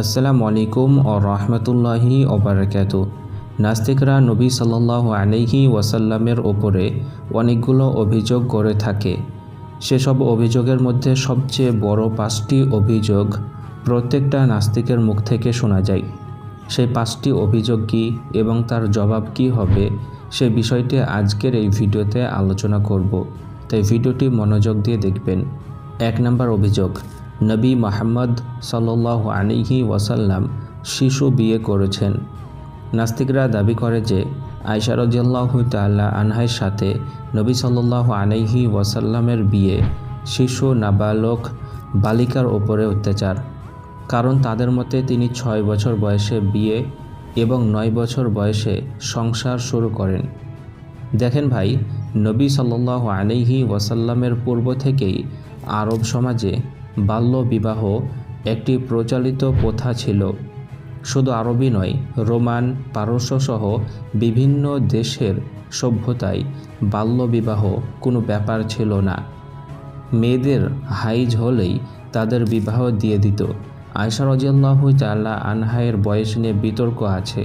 আসসালামু আলাইকুম ও রহমতুল্লাহি ওবরাকাতু নাস্তিকরা নবী সাল্লাহ আলাইহি ওয়াসাল্লামের ওপরে অনেকগুলো অভিযোগ করে থাকে। সেসব অভিযোগের মধ্যে সবচেয়ে বড় পাঁচটি অভিযোগ প্রত্যেকটা নাস্তিকের মুখ থেকে শোনা যায়। সেই পাঁচটি অভিযোগ কী এবং তার জবাব কী হবে সে বিষয়টি আজকের এই ভিডিওতে আলোচনা করব। তাই ভিডিওটি মনোযোগ দিয়ে দেখবেন। এক নম্বর অভিযোগ নবী মোহাম্মদ সাল্লাহ আলিহি ওয়াসাল্লাম শিশু বিয়ে করেছেন। নাস্তিকরা দাবি করে যে আয়সা রদিয়াল্লাহ তাল্লাহ আনহাইয়ের সাথে নবী সাল্লাহ আলাইহি ওয়াসাল্লামের বিয়ে শিশু নাবালক বালিকার ওপরে অত্যাচার। কারণ তাদের মতে তিনি ছয় বছর বয়সে বিয়ে এবং নয় বছর বয়সে সংসার শুরু করেন। দেখেন ভাই, নবী সাল্লাহ আলিহি ওয়াসাল্লামের পূর্ব থেকেই আরব সমাজে বাল্য বিবাহ একটি প্রচলিত প্রথা ছিল। শুধু আরবই নয়, রোমান পারস্যসহ বিভিন্ন দেশের সভ্যতায় বাল্যবিবাহ কোনো ব্যাপার ছিল না। মেয়েদের হাইজ হলেই তাদের বিবাহ দিয়ে দিত। আয়সা রজিয়াল্লাহ তাল্লাহ আনহায়ের বয়স নিয়ে বিতর্ক আছে।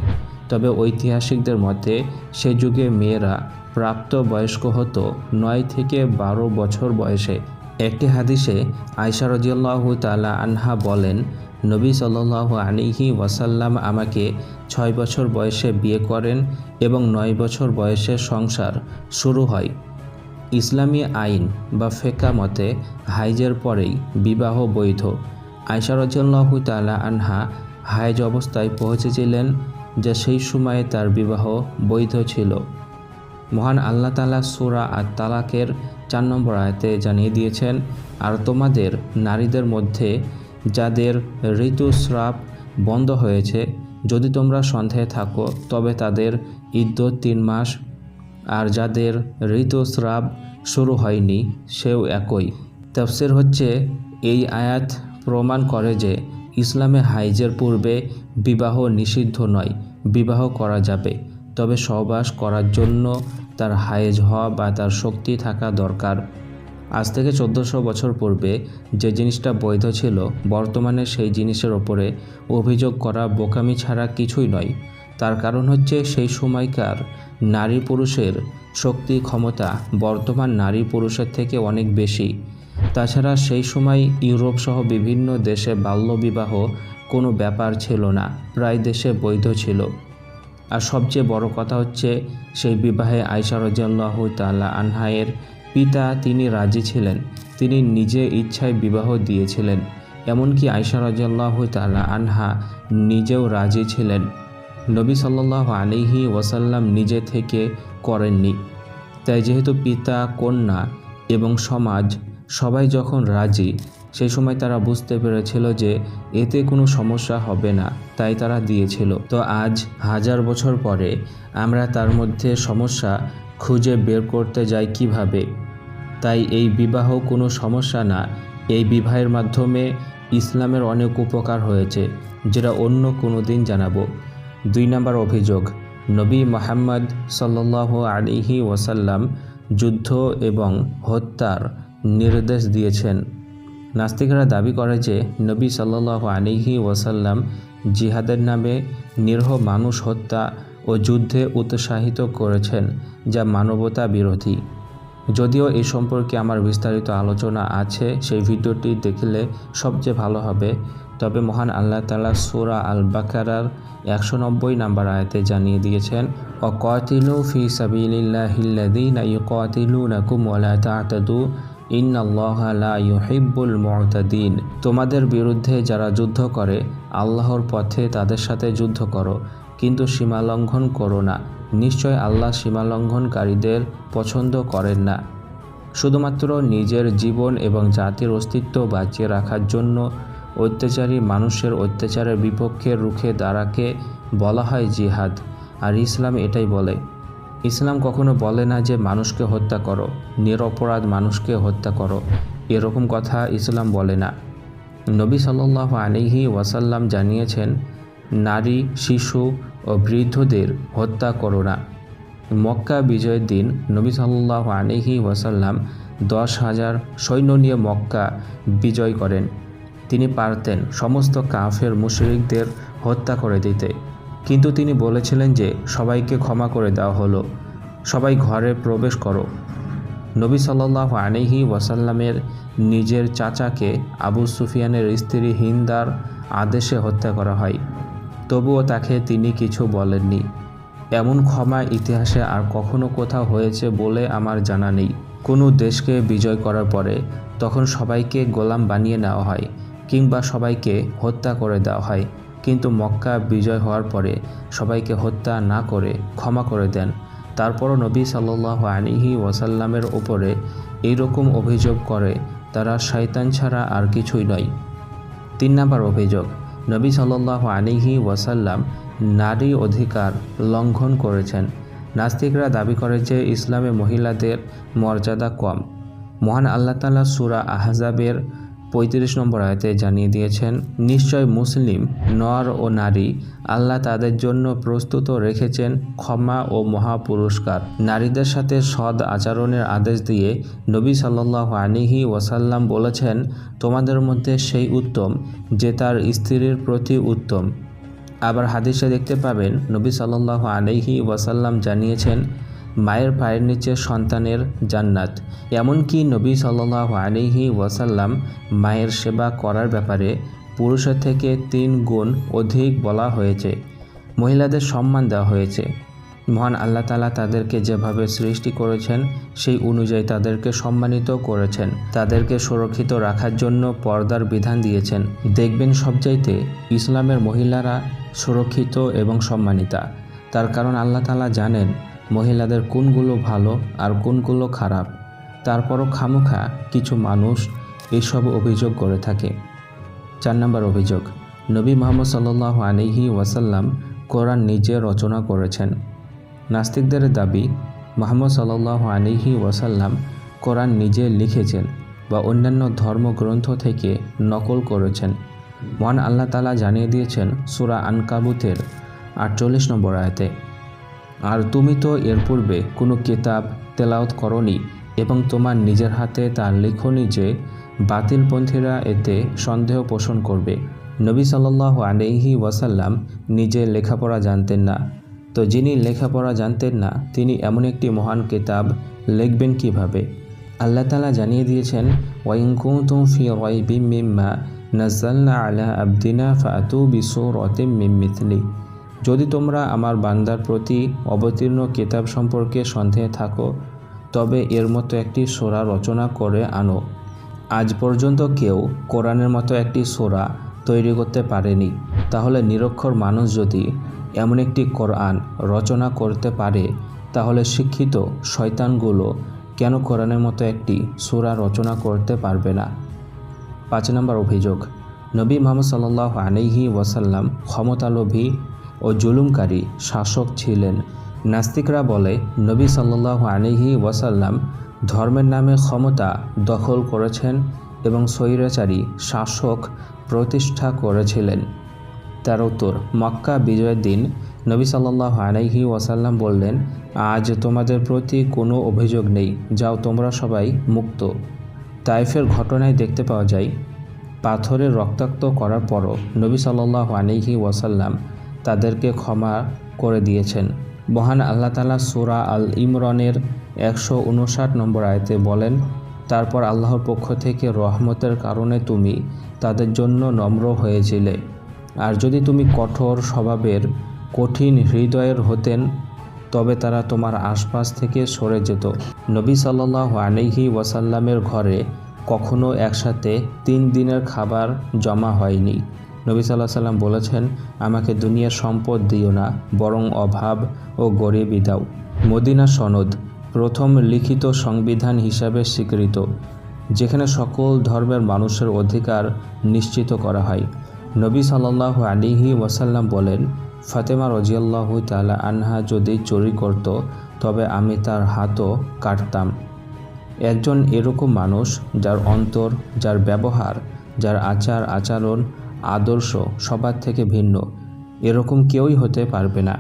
তবে ঐতিহাসিকদের মতে, সে যুগে মেয়েরা প্রাপ্ত বয়স্ক হতো নয় থেকে বারো বছর বয়সে। একটি হাদিসে আয়সা রজিয়াল্লাহ তাল্লাহ আনহা বলেন, নবী সাল্লাহ আলিহি ওয়াসাল্লাম আমাকে ছয় বছর বয়সে বিয়ে করেন এবং নয় বছর বয়সে সংসার শুরু হয়। ইসলামী আইন বা ফেকা মতে হাইজের পরেই বিবাহ বৈধ। আয়সা রজল্লাহ তালা আনহা হাইজ অবস্থায় পৌঁছেছিলেন যা সেই সময়ে তার বিবাহ বৈধ ছিল। মহান আল্লাহ তালা সুরা আর তালাকের চার নম্বর আয়তে জানিয়ে দিয়েছেন, আর তোমাদের নারীদের মধ্যে যাদের ঋতুস্রাব বন্ধ হয়েছে, যদি তোমরা সন্দেহে থাকো, তবে তাদের ইদ্যত তিন মাস। আর যাদের ঋতুস্রাব শুরু হয়নি, সেও একই। তফসির হচ্ছে, এই আয়াত প্রমাণ করে যে ইসলামে হাইজের পূর্বে বিবাহ নিষিদ্ধ নয়, বিবাহ করা যাবে। তবে সহবাস করার জন্য তার হায়েজ হওয়া বা তার শক্তি থাকা দরকার। আজ থেকে চোদ্দোশো বছর পূর্বে যে জিনিসটা বৈধ ছিল, বর্তমানে সেই জিনিসের ওপরে অভিযোগ করা বোকামি ছাড়া কিছুই নয়। তার কারণ হচ্ছে সেই সময়কার নারী পুরুষের শক্তি ক্ষমতা বর্তমান নারী পুরুষের থেকে অনেক বেশি। তাছাড়া সেই সময় ইউরোপ সহ বিভিন্ন দেশে বাল্যবিবাহ কোনো ব্যাপার ছিল না, প্রায় দেশে বৈধ ছিল। আর সবচেয়ে বড় কথা হচ্ছে, সেই বিবাহে আয়সা রাজিয়াল্লাহ তাল্লাহ আনহায়ের পিতা তিনি রাজি ছিলেন। তিনি নিজে ইচ্ছায় বিবাহ দিয়েছিলেন। এমনকি আয়সা রাজিয়াল্লাহ তাল্লাহ আনহা নিজেও রাজি ছিলেন। নবী সাল্লাহ আলিহি ওয়াসাল্লাম নিজে থেকে করেননি। তাই যেহেতু পিতা, কন্যা এবং সমাজ সবাই যখন রাজি সেই সময় তারা বুঝতে পেরেছিল যে এতে কোনো সমস্যা হবে না, তাই তারা দিয়েছিল। তো আজ হাজার বছর পরে আমরা তার মধ্যে সমস্যা খুঁজে বের করতে যাই কীভাবে? তাই এই বিবাহ কোনো সমস্যা না, এই বিবাহের মাধ্যমে ইসলামের অনেক উপকার হয়েছে, যেটা অন্য কোনো দিন জানাব। দুই নম্বর অভিযোগ, নবী মোহাম্মদ সাল্লাহ আলিহি ওয়াসাল্লাম যুদ্ধ এবং হত্যার নির্দেশ দিয়েছেন। নাস্তিকরা দাবি করে যে নবী সাল্লাহ আলিহি ওয়াসাল্লাম জিহাদের নামে নিরহ মানুষ হত্যা ও যুদ্ধে উৎসাহিত করেছেন, যা মানবতা বিরোধী। যদিও এই সম্পর্কে আমার বিস্তারিত আলোচনা আছে, সেই ভিডিওটি দেখলে সবচেয়ে ভালো হবে। তবে মহান আল্লাহ তালা সুরা আল বাকারার একশো নব্বই নাম্বার আয়তে জানিয়ে দিয়েছেন ও কতিলু ফি সাবিল্লাহিল্লাদিন ইউকাতিলু নাকুম ওয়ালা তাতাদু ইন্নাল্লাহিবুল মতাদিন। তোমাদের বিরুদ্ধে যারা যুদ্ধ করে, আল্লাহর পথে তাদের সাথে যুদ্ধ করো, কিন্তু সীমালঙ্ঘন করো না। নিশ্চয় আল্লাহ সীমালঙ্ঘনকারীদের পছন্দ করেন না। শুধুমাত্র নিজের জীবন এবং জাতির অস্তিত্ব বাঁচিয়ে রাখার জন্য অত্যাচারী মানুষের অত্যাচারের বিপক্ষে রুখে দাঁড়াকে বলা হয় জিহাদ। আর ইসলাম এটাই বলে ইসলাম কখনো বলে না যে মানুষকে হত্যা করো, নিরপরাধ মানুষকে হত্যা করো। এরকম কথা ইসলাম বলে না। নবী সাল্লাহ আলিহি ওয়াসাল্লাম জানিয়েছেন, নারী, শিশু ও বৃদ্ধদের হত্যা করো না। মক্কা বিজয়ের দিন নবী সাল্লাহ আলিহি ওয়াসাল্লাম দশ হাজার সৈন্য নিয়ে মক্কা বিজয় করেন। তিনি পারতেন সমস্ত কাফের মুশরিকদের হত্যা করে দিতে। কিন্তু তিনি বলেছিলেন যে সবাইকে ক্ষমা করে দেওয়া হলো। সবাই ঘরে প্রবেশ করো। নবী সাল্লাহ আলিহি ওয়াসাল্লামের নিজের চাচাকে আবু সুফিয়ানের স্ত্রী হিন্দার আদেশে হত্যা করা হয়। তবুও তাকে তিনি কিছু বলেননি। এমন ক্ষমা ইতিহাসে আর কখনো কোথাও হয়েছে বলে আমার জানা নেই। কোনো দেশকে বিজয় করার পরে তখন সবাইকে গোলাম বানিয়ে নেওয়া হয় কিংবা সবাইকে হত্যা করে দেওয়া হয়। কিন্তু মক্কা বিজয় হওয়ার পরে সবাইকে হত্যা না করে ক্ষমা করে দেন। তারপরও নবী সাল্লাহ আলিহি ওয়াসাল্লামের ওপরে এইরকম অভিযোগ করে, তারা শয়তান ছাড়া আর কিছুই নয়। তিন নম্বর অভিযোগ, নবী সাল্লাহ আলিহি ওয়াসাল্লাম নারী অধিকার লঙ্ঘন করেছেন। নাস্তিকরা দাবি করে যে ইসলামে মহিলাদের মর্যাদা কম। মহান আল্লাহ তালা সুরা আহজাবের পঁয়ত্রিশ নম্বর আয়তে জানিয়ে দিয়েছেন, নিশ্চয় মুসলিম, নর ও নারী, আল্লাহ তাদের জন্য প্রস্তুত রেখেছেন ক্ষমা ও মহাপুরস্কার। নারীদের সাথে সৎ আচরণের আদেশ দিয়ে নবী সাল্লাহ আলিহি ওয়াসাল্লাম বলেছেন, তোমাদের মধ্যে সেই উত্তম, যে তার স্ত্রীর প্রতি উত্তম। আবার হাদিসে দেখতে পাবেন, নবী সাল্লাহ আলাইহি ওয়াসাল্লাম জানিয়েছেন মায়ের পায়ের নিচে সন্তানের জান্নাত। এমনকি নবী সাল্লাহ আলিহি ওয়াসাল্লাম মায়ের সেবা করার ব্যাপারে পুরুষের থেকে তিন গুণ অধিক বলা হয়েছে। মহিলাদের সম্মান দেওয়া হয়েছে। মহান আল্লাহ তালা তাদেরকে যেভাবে সৃষ্টি করেছেন, সেই অনুযায়ী তাদেরকে সম্মানিত করেছেন। তাদেরকে সুরক্ষিত রাখার জন্য পর্দার বিধান দিয়েছেন। দেখবেন সবচাইতে ইসলামের মহিলারা সুরক্ষিত এবং সম্মানিতা। তার কারণ আল্লাহ তালা জানেন মহিলাদের কোনগুলো ভালো আর কোনগুলো খারাপ। তারপরও খামোখা কিছু মানুষ এসব অভিযোগ করে থাকে। চার নম্বর অভিযোগ, নবী মোহাম্মদ সাল্লাহ আলিহি ওয়াসাল্লাম কোরআন নিজে রচনা করেছেন। নাস্তিকদের দাবি, মোহাম্মদ সাল্লাহ আলিহি ওয়াসাল্লাম কোরআন নিজে লিখেছেন বা অন্যান্য ধর্মগ্রন্থ থেকে নকল করেছেন। মহান আল্লাহ তালা জানিয়ে দিয়েছেন, সুরা আনকাবুতের আটচল্লিশ নম্বর আয়তে। আর তুমি তো এর পূর্বে কোনো কিতাব তেলাওত করনি এবং তোমার নিজের হাতে তার লিখনি যে বাতিলপন্থীরা এতে সন্দেহ পোষণ করবে। নবী সাল্লাহ আলহি ওয়াসাল্লাম নিজে লেখাপড়া জানতেন না। তো যিনি লেখাপড়া জানতেন না, তিনি এমন একটি মহান কিতাব লিখবেন কীভাবে? আল্লাহ তালা জানিয়ে দিয়েছেন ওয়াইংকুতুম ফি রয়বিম মিম্মা নাজ্জালনা আলা আবদিনা ফাতু বিসু রতিম মিমিথলি যদি তোমরা আমার বান্দার প্রতি অবতীর্ণ কিতাব সম্পর্কে সন্দেহে থাকো, তবে এর মতো একটি সোরা রচনা করে আনো। আজ পর্যন্ত কেউ কোরআনের মতো একটি সোরা তৈরি করতে পারেনি। তাহলে নিরক্ষর মানুষ যদি এমন একটি কোরআন রচনা করতে পারে, তাহলে শিক্ষিত শয়তানগুলো কেন কোরআনের মতো একটি সুরা রচনা করতে পারবে না? পাঁচ নম্বর অভিযোগ। নবী মোহাম্মদ সাল্লাহ আলিহি ওয়াসাল্লাম ক্ষমতালোভী ও জুলুমকারী শাসক ছিলেন। নাস্তিকরা বলে, নবী সাল্লাহ আলিহি ওয়াসাল্লাম ধর্মের নামে ক্ষমতা দখল করেছেন এবং স্বৈরাচারী শাসক প্রতিষ্ঠা করেছিলেন। তার উত্তর, মক্কা বিজয়ের দিন নবী সাল্লাহ আলাইহি ওয়াসাল্লাম বললেন, আজ তোমাদের প্রতি কোনো অভিযোগ নেই, যাও তোমরা সবাই মুক্ত। তাইফের ঘটনায় দেখতে পাওয়া যায়, পাথরের রক্তাক্ত করার পরও নবী সাল্লাহ আলাইহি ওয়াসাল্লাম তাদেরকে ক্ষমা করে দিয়েছেন। মহান আল্লাহ তালা সুরা আল ইমরনের একশো উনষাট নম্বর আয়তে বলেন, তারপর আল্লাহর পক্ষ থেকে রহমতের কারণে তুমি তাদের জন্য নম্র হয়েছিলে। আর যদি তুমি কঠোর স্বভাবের, কঠিন হৃদয়ের হতেন, তবে তারা তোমার আশপাশ থেকে সরে যেত। নবী সাল্লাহ আলিহি ওয়াসাল্লামের ঘরে কখনো একসাথে তিন দিনের খাবার জমা হয়নি। নবী সাল্লাহ সাল্লাম বলেছেন, আমাকে দুনিয়ার সম্পদ দিও না, বরং অভাব ও গরিবই দাও। মদিনা সনদ, প্রথম লিখিত সংবিধান হিসাবে স্বীকৃত, যেখানে সকল ধর্মের মানুষের অধিকার নিশ্চিত করা হয়। নবী সাল্লাহ আলিহি ওয়াসাল্লাম বলেন, ফাতেমা রজিয়াল্লাহু তালা আনহা যদি চুরি করত, তবে আমি তার হাতও কাটতাম। একজন এরকম মানুষ যার অন্তর, যার ব্যবহার, যার আচার আচরণ আদর্শ সবার থেকে ভিন্ন। এরকম কেউই হতে পারবে না,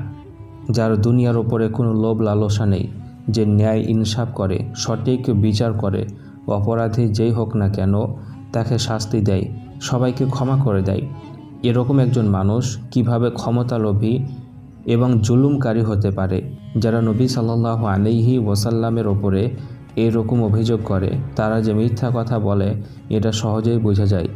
যার দুনিয়ার ওপরে কোনো লোভ লালসা নেই, যে ন্যায় ইনসাফ করে, সঠিক বিচার করে, অপরাধী যেই হোক না কেন, তাকে শাস্তি দেয়, সবাইকে ক্ষমা করে দেয়। এরকম একজন মানুষ কীভাবে ক্ষমতালোভী এবং জুলুমকারী হতে পারে, যারা নবী সাল্লাহ আলিহি ওসাল্লামের ওপরে এরকম অভিযোগ করে, তারা যে মিথ্যা কথা বলে, এটা সহজেই বোঝা যায়।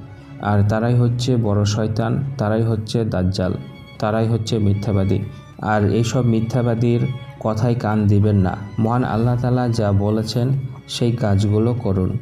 আর তারাই হচ্ছে বড় শয়তান, তারাই হচ্ছে দাজ্জাল, তারাই হচ্ছে মিথ্যাবাদী। আর এইসব মিথ্যাবাদীর কথায় কান দিবেন না। মহান আল্লাহ তালা যা বলেছেন, সেই কাজগুলো করুন।